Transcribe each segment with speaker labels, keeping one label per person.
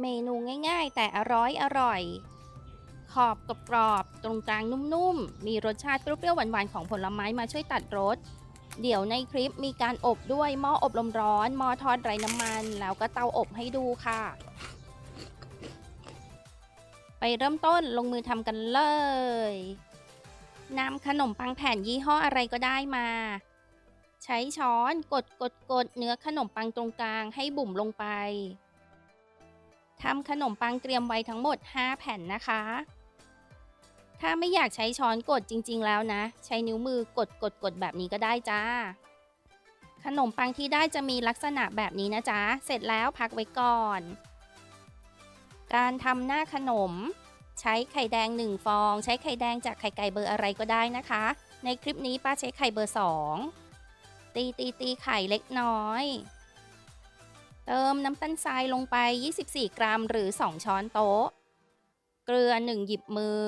Speaker 1: เมนูง่ายๆ แต่อร่อยอร่อย ขอบกรอบๆตรงกลางนุ่มๆ มีรสชาติเปรี้ยวๆหวานๆของผลไม้มาช่วยตัดรส เดี๋ยวในคลิปมีการอบด้วยหม้ออบลมร้อน หม้อทอดไร้น้ำมัน แล้วก็เตาอบให้ดูค่ะ ไปเริ่มต้นลงมือทำกันเลยนำขนมปังแผ่นยี่ห้ออะไรก็ได้มา ใช้ช้อนกดกดกดเนื้อขนมปังตรงกลางให้บุ่มลงไป ทำขนมปังเตรียมไว้ทั้งหมด 5 แผ่นนะคะ ถ้าไม่อยากใช้ช้อนกดจริงๆแล้วนะ ใช้นิ้วมือกดกดกดแบบนี้ก็ได้จ้า ขนมปังที่ได้จะมีลักษณะแบบนี้นะจ๊ะ เสร็จแล้วพักไว้ก่อน การทำหน้าขนม ใช้ไข่แดง 1 ฟอง ใช้ไข่แดงจากไข่ไก่เบอร์อะไรก็ได้นะคะ ในคลิปนี้ป้าใช้ไข่เบอร์ 2 ตีตีตีไข่เล็กน้อย เติมน้ำตาลทรายลงไป 24 กรัมหรือ 2 ช้อนโต๊ะ เกลือ 1 หยิบมือ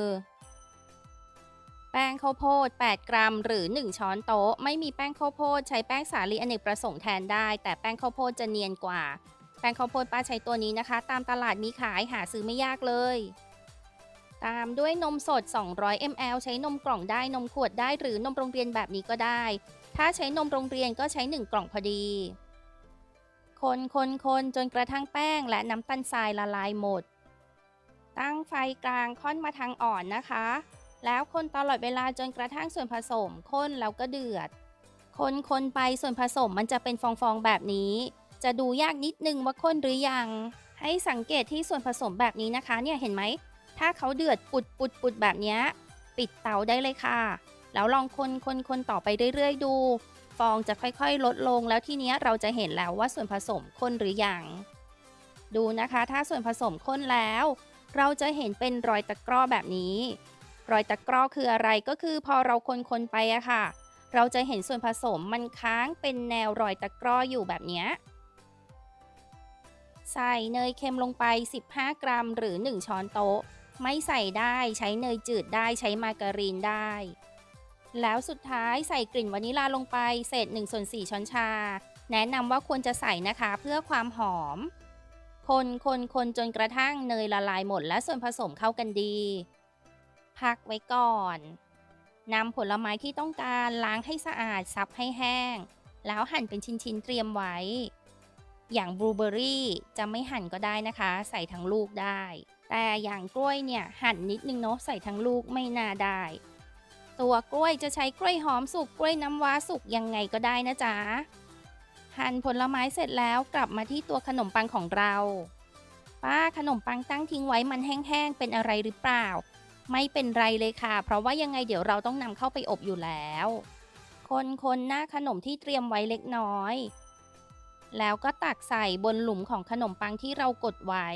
Speaker 1: แป้งข้าวโพด 8 กรัมหรือ 1 ช้อนโต๊ะ ไม่มีแป้งข้าวโพดใช้แป้งสาลีอเนกประสงค์แทนได้ แต่แป้งข้าวโพดจะเนียนกว่า แป้งข้าวโพดป้าใช้ตัวนี้นะคะ ตามตลาดมีขายหาซื้อไม่ยากเลย ตามด้วยนมสด 200 ml ใช้นมกล่องได้นมขวดได้หรือนมโรงเรียนแบบนี้ก็ได้ ถ้าใช้นมโรงเรียนก็ใช้ 1 กล่องพอดี คนคนคนจนกระทั่งแป้งและน้ำตาลทรายละลายหมด ตั้งไฟกลางค่อนมาทางอ่อนนะคะ แล้วคนตลอดเวลาจนกระทั่งส่วนผสมข้นแล้วก็เดือด คนคนไปส่วนผสมมันจะเป็นฟองๆแบบนี้ จะดูยากนิดนึงว่าข้นหรือยัง ให้สังเกตที่ส่วนผสมแบบนี้นะคะ เนี่ยเห็นไหม ถ้าเขาเดือดปุดปุดปุดแบบนี้ ปิดเตาได้เลยค่ะ แล้วลองคนคนคนต่อไปเรื่อย ๆ ดู ฟองจะค่อยๆ ลดลง แล้วทีนี้เราจะเห็นแล้วว่าส่วนผสมข้นหรือยัง ดูนะคะ ถ้าส่วนผสมข้นแล้ว เราจะเห็นเป็นรอยตะกร้อแบบนี้ รอยตะกร้อคืออะไรก็คือพอเราคนๆไปอะค่ะ เราจะเห็นส่วนผสมมันค้างเป็นแนวรอยตะกร้ออยู่แบบนี้ใส่เนยเค็มลงไป 15 กรัม หรือ 1 ช้อนโต๊ะ ไม่ใส่ได้ใช้เนยจืดได้ใช้มาการีนได้ แล้วสุดท้ายใส่กลิ่นวานิลาลงไปเศษ1ส่วน4ช้อนชา แนะนำว่าควรจะใส่นะคะเพื่อความหอม คนคนคนจนกระทั่งเนยละลายหมดและส่วนผสมเข้ากันดี พักไว้ก่อนนำผลไม้ที่ต้องการล้างให้สะอาดซับให้แห้ง แล้วหั่นเป็นชิ้นๆเตรียมไว้ อย่างบลูเบอร์รี่จะไม่หั่นก็ได้นะคะ ใส่ทั้งลูกได้ แต่อย่างกล้วยเนี่ยหั่นนิดนึงเนาะใส่ทั้งลูกไม่น่าได้ ตัวกล้วยจะใช้กล้วยหอมสุกกล้วยน้ำว้าสุกยังไงก็ได้นะจ๊ะ หั่นผลไม้เสร็จแล้วกลับมาที่ตัวขนมปังของเรา ป้าขนมปังตั้งทิ้งไว้มันแห้งๆเป็นอะไรหรือเปล่า ไม่เป็นไรเลยค่ะ เพราะว่ายังไงเดี๋ยวเราต้องนำเข้าไปอบอยู่แล้ว คนคนหน้าขนมที่เตรียมไว้เล็กน้อย แล้วก็ตักใส่บนหลุมของขนมปังที่เรากดไว้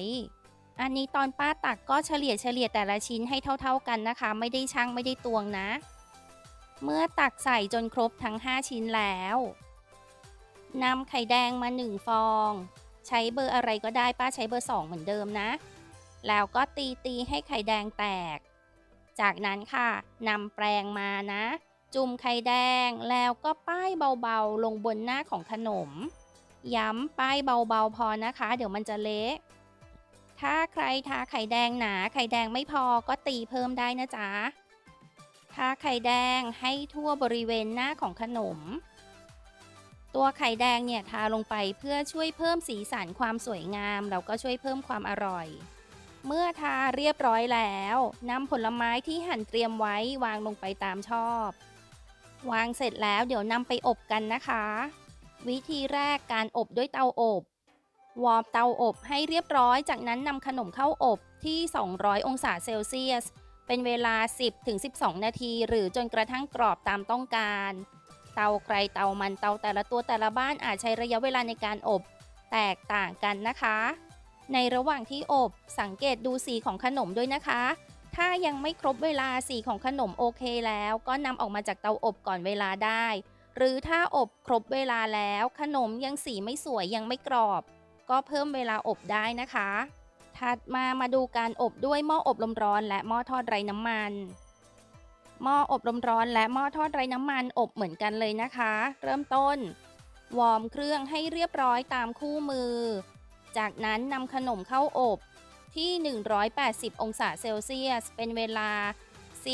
Speaker 1: อันนี้ตอนป้าตักก็เฉลี่ยเฉลี่ยแต่ละชิ้นให้เท่า ๆกันนะคะ ไม่ได้ชั่งไม่ได้ตวงนะ เมื่อตักใส่จนครบทั้ง 5 ชิ้นแล้วนำไข่แดงมา 1 ฟอง ใช้เบอร์อะไรก็ได้ป้าใช้เบอร์ 2 เหมือนเดิมนะ แล้วก็ตีตีให้ไข่แดงแตก จากนั้นค่ะนำแปรงมานะ จุ่มไข่แดงแล้วก็ป้ายเบาๆ ลงบนหน้าของขนม ย้ำป้ายเบาๆพอนะคะ เดี๋ยวมันจะเละ ถ้าใครทาไข่แดงหนาไข่แดงไม่พอก็ตีเพิ่มได้นะจ๊ะ ทาไข่แดงให้ทั่วบริเวณหน้าของขนม ตัวไข่แดงเนี่ยทาลงไปเพื่อช่วยเพิ่มสีสันความสวยงามแล้วก็ช่วยเพิ่มความอร่อย เมื่อทาเรียบร้อยแล้วนำผลไม้ที่หั่นเตรียมไว้วางลงไปตามชอบ วางเสร็จแล้วเดี๋ยวนำไปอบกันนะคะ วิธีแรกการอบด้วยเตาอบ วอร์มเตาอบให้เรียบร้อย จากนั้นนำขนมเข้าอบที่ 200 องศาเซลเซียส เป็นเวลา 10-12 นาที หรือจนกระทั่งกรอบตามต้องการ เตาใครเตามันเตาแต่ละตัวแต่ละบ้านอาจใช้ระยะเวลาในการอบ แตกต่างกันนะคะ ในระหว่างที่อบสังเกตดูสีของขนมด้วยนะคะ ถ้ายังไม่ครบเวลาสีของขนมโอเคแล้ว ก็นำออกมาจากเตาอบก่อนเวลาได้ หรือถ้าอบครบเวลาแล้ว ขนมยังสีไม่สวยยังไม่กรอบ ก็เพิ่มเวลาอบได้นะคะ ถัดมามาดูการอบด้วยหม้ออบลมร้อนและหม้อทอดไร้น้ำมัน หม้ออบลมร้อนและหม้อทอดไร้น้ำมันอบเหมือนกันเลยนะคะ เริ่มต้น วอร์มเครื่องให้เรียบร้อยตามคู่มือ จากนั้นนำขนมเข้าอบที่ 180 องศาเซลเซียส เป็นเวลา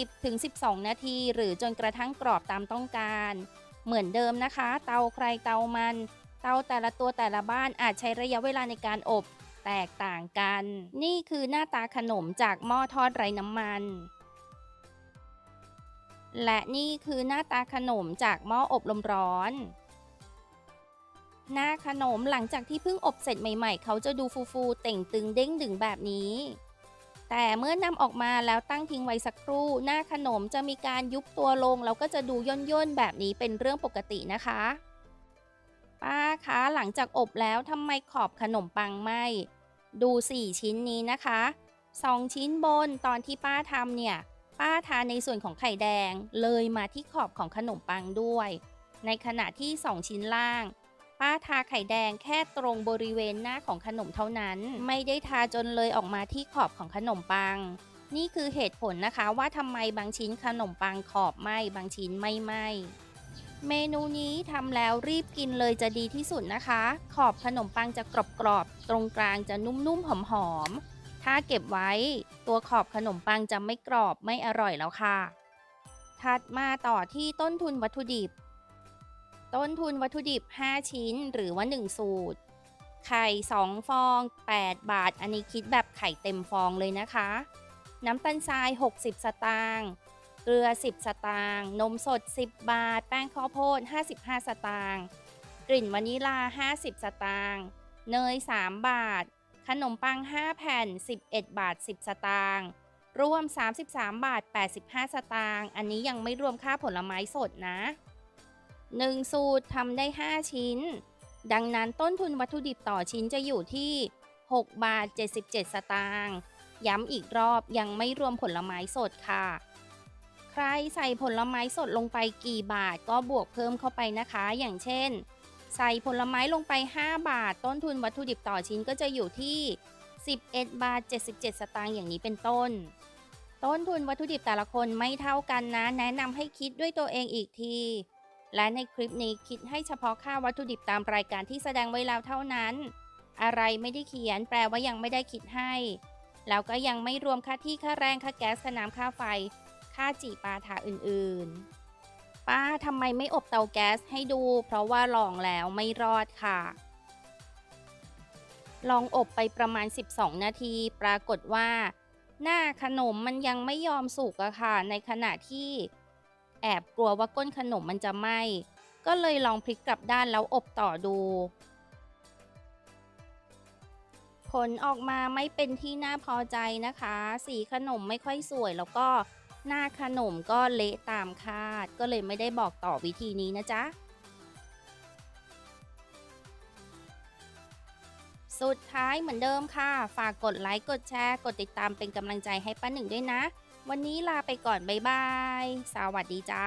Speaker 1: 10-12 นาที หรือจนกระทั่งกรอบตามต้องการ เหมือนเดิมนะคะ เตาใครเตามัน เตาแต่ละตัวแต่ละบ้านอาจใช้ระยะเวลาในการอบแตกต่างกัน นี่คือหน้าตาขนมจากหม้อทอดไร้น้ำมัน และนี่คือหน้าตาขนมจากหม้ออบลมร้อน หน้าขนมหลังจากที่เพิ่งอบเสร็จใหม่ๆ เขาจะดูฟูๆเต่งตึงเด้งดึงแบบนี้แต่เมื่อนำออกมาแล้วตั้งทิ้งไว้สักครู่ หน้าขนมจะมีการยุบตัวลง แล้วก็จะดูย่นย่นๆแบบนี้เป็นเรื่องปกตินะคะ ป้าคะหลังจากอบแล้วทำไมขอบขนมปังไหมดู 4 ชิ้นนี้นะคะ 2 ชิ้นบนตอนที่ป้าทำเนี่ย ป้าทาในส่วนของไข่แดงเลยมาที่ขอบของขนมปังด้วย ในขณะที่ 2 ชิ้นล่าง ป้าทาไข่แดงแค่ตรงบริเวณหน้าของขนมเท่านั้น ไม่ได้ทาจนเลยออกมาที่ขอบของขนมปัง นี่คือเหตุผลนะคะว่าทำไมบางชิ้นขนมปังขอบไหมบางชิ้นไม่ไหม เมนูนี้ทำแล้วรีบกินเลยจะดีที่สุดนะคะ ขอบขนมปังจะกรอบๆ ตรงกลางจะนุ่มๆ หอมๆ ถ้าเก็บไว้ ตัวขอบขนมปังจะไม่กรอบไม่อร่อยแล้วค่ะ ถัดมาต่อที่ต้นทุนวัตถุดิบ ต้นทุนวัตถุดิบ 5 ชิ้นหรือว่า 1 สูตร ไข่ 2 ฟอง 8 บาท อันนี้คิดแบบไข่เต็มฟองเลยนะคะ น้ำตาลทราย 60 สตางค์ เกลือ 10 สตางค์ นมสด 10 บาท แป้งข้าวโพด 55 สตางค์ กลิ่นวานิลา 50 สตางค์ เนย 3 บาท ขนมปัง 5 แผ่น 11 บาท 10 สตางค์ รวม 33 บาท 85 สตางค์ อันนี้ยังไม่รวมค่าผลไม้สดนะ 1 สูตรทำได้ 5 ชิ้น ดังนั้นต้นทุนวัตถุดิบต่อชิ้นจะอยู่ที่ 6 บาท 77 สตางค์ ย้ำอีกรอบยังไม่รวมผลไม้สดค่ะ ใครใส่ผลไม้สดลงไปกี่บาทก็บวกเพิ่มเข้าไปนะคะ อย่างเช่น ใส่ผลไม้ลงไป 5 บาท ต้นทุนวัตถุดิบต่อชิ้นก็จะอยู่ที่ 11 บาท 77 สตางค์อย่างนี้เป็นต้น ต้นทุนวัตถุดิบแต่ละคนไม่เท่ากันนะ แนะนำให้คิดด้วยตัวเองอีกที และในคลิปนี้คิดให้เฉพาะค่าวัตถุดิบตามรายการที่แสดงไว้แล้วเท่านั้น อะไรไม่ได้เขียนแปลว่ายังไม่ได้คิดให้ แล้วก็ยังไม่รวมค่าที่ค่าแรงค่าแก๊สค่าน้ำค่าไฟ ค่าจีปาถาอื่นๆ ป้าทำไมไม่อบเตาแก๊สให้ดู เพราะว่าลองแล้วไม่รอดค่ะ ลองอบไปประมาณ 12 นาที ปรากฏว่า หน้าขนมมันยังไม่ยอมสุกอะค่ะ ในขณะที่แอบกลัวว่าก้นขนมมันจะไหม้ ก็เลยลองพลิกกลับด้านแล้วอบต่อดู ผลออกมาไม่เป็นที่น่าพอใจนะคะ สีขนมไม่ค่อยสวยแล้วก็ หน้าขนมก็เละตามคาด ก็เลยไม่ได้บอกต่อวิธีนี้นะจ๊ะ สุดท้ายเหมือนเดิมค่ะ ฝากกดไลค์ กดแชร์ กดติดตามเป็นกำลังใจให้ป้าหนึ่งด้วยนะ วันนี้ลาไปก่อน บ๊ายบาย สวัสดีจ้า